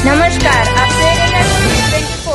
નમસ્કાર, આપ જોઈ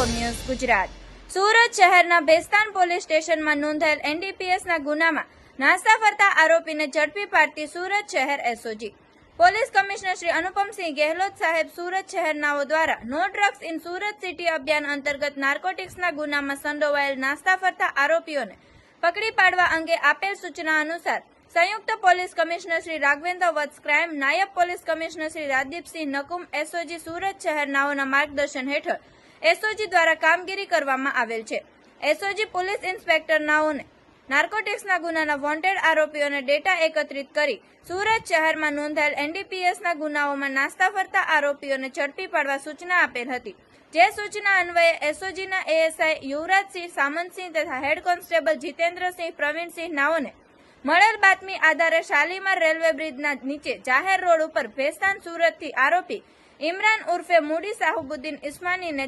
ન્યૂઝ ગુજરાત. સુરત શહેરના ભેસ્તાન પોલીસ સ્ટેશનમાં નોંધાયેલ એનડીપીએસના ગુનામાં નાસ્તા ફરતા આરોપીને ઝડપી પાડતી સુરત શહેર SOG police commissioner Shri Anupamsinh Gehlot સાહેબ સુરત શહેરનાઓ દ્વારા no drugs in Surat city અભિયાન અંતર્ગત નાર્કોટિક્સના ગુનામાં સંડોવાયેલ નાસ્તા ફરતા આરોપીઓને પકડી પાડવા અંગે આપેલ સૂચના અનુસાર સંયુક્ત police commissioner Shri Raghavendra Vatsa crime, નાયબ police commissioner Shri Rajdeepsinh Nakum, SOG Surat શહેરનાઓના માર્ગદર્શન હેઠળ એસઓજી દ્વારા કામગીરી કરવામાં આવેલ છે. એસઓજી પોલીસ ઇન્સ્પેક્ટર નાઓને નાર્કોટિક્સના ગુનાના વોન્ટેડ આરોપીઓને ડેટા એકત્રિત કરી સુરત શહેરમાં નોંધાયેલ એનડીપીએસના ગુનાઓમાં નાસ્તા ફરતા આરોપીઓને ઝડપી પાડવા સૂચના આપેલ હતી. જે સૂચના અન્વયે એસઓજીના એએસઆઈ યુવરાજસિંહ સામંતસિંહ તથા હેડ કોન્સ્ટેબલ જીતેન્દ્રસિંહ પ્રવીણસિંહ નાઓને મળેલ બાતમી આધારે શાલીમાર રેલવે બ્રિજના નીચે જાહેર રોડ ઉપર ભેસ્તાન સુરતથી આરોપી ઇમરાન ઉર્ફે મુડી સાહુબુદ્દીન ઇસ્માનીને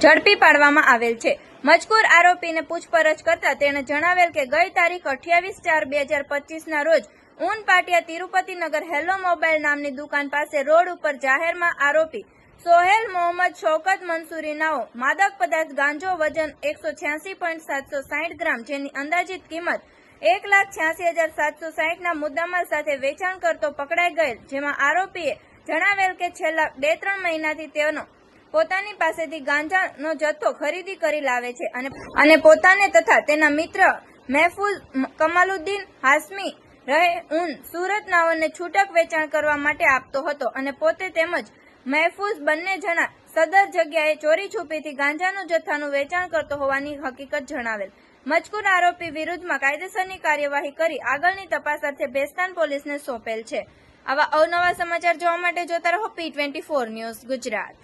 ઝડપી પાડવામાં આવેલ છે. મજકૂર આરોપીને પૂછપરછ કરતા તેણે જણાવેલ કે ગઈ તારીખ અઠ્યાવીસ ચાર બે હજાર પચીસના રોજ ઊન પાટિયા તિરુપતિનગર હેલો મોબાઈલ નામની દુકાન પાસે રોડ ઉપર જાહેરમાં આરોપી સોહેલ મોહમ્મદ શૌકત મંસૂરી નાઓ, માદક પદાર્થ ગાંજો વજન એકસો છ્યાસી પોઈન્ટ સાતસો સાહીઠ ગ્રામ જેની અંદાજિત કિંમત એક લાખ છ્યાસી હજાર સાતસો સાહીઠના મુદ્દામાલ સાથે વેચાણ કરતો પકડાઈ ગયેલ, જેમાં આરોપીએ જણાવેલ કે છેલ્લા બે ત્રણ મહિનાથી તેનો પોતાની પાસેથી ગાંજાનો જથ્થો ખરીદી કરી લાવે છે અને અને પોતાને તથા તેના મિત્ર મહેફૂઝ કમાલુદ્દીન હાસમી રહે ઉન સુરત નાવને છૂટક વેચાણ કરવા માટે આપતો હતો અને પોતે તેમજ મહેફૂઝ બંને જણા સદર જગ્યાએ ચોરી છુપીથી ગાંજાનું જથ્થાનું વેચાણ કરતો હોવાની હકીકત જણાવેલ. મજકૂર આરોપી વિરુદ્ધમાં કાયદેસરની કાર્યવાહી કરી આગળની તપાસ અર્થે બેસ્તાન પોલીસને સોંપેલ છે. આવા અવનવા સમાચાર જોવા માટે જોતા રહો પી ફોર ન્યૂઝ ગુજરાત.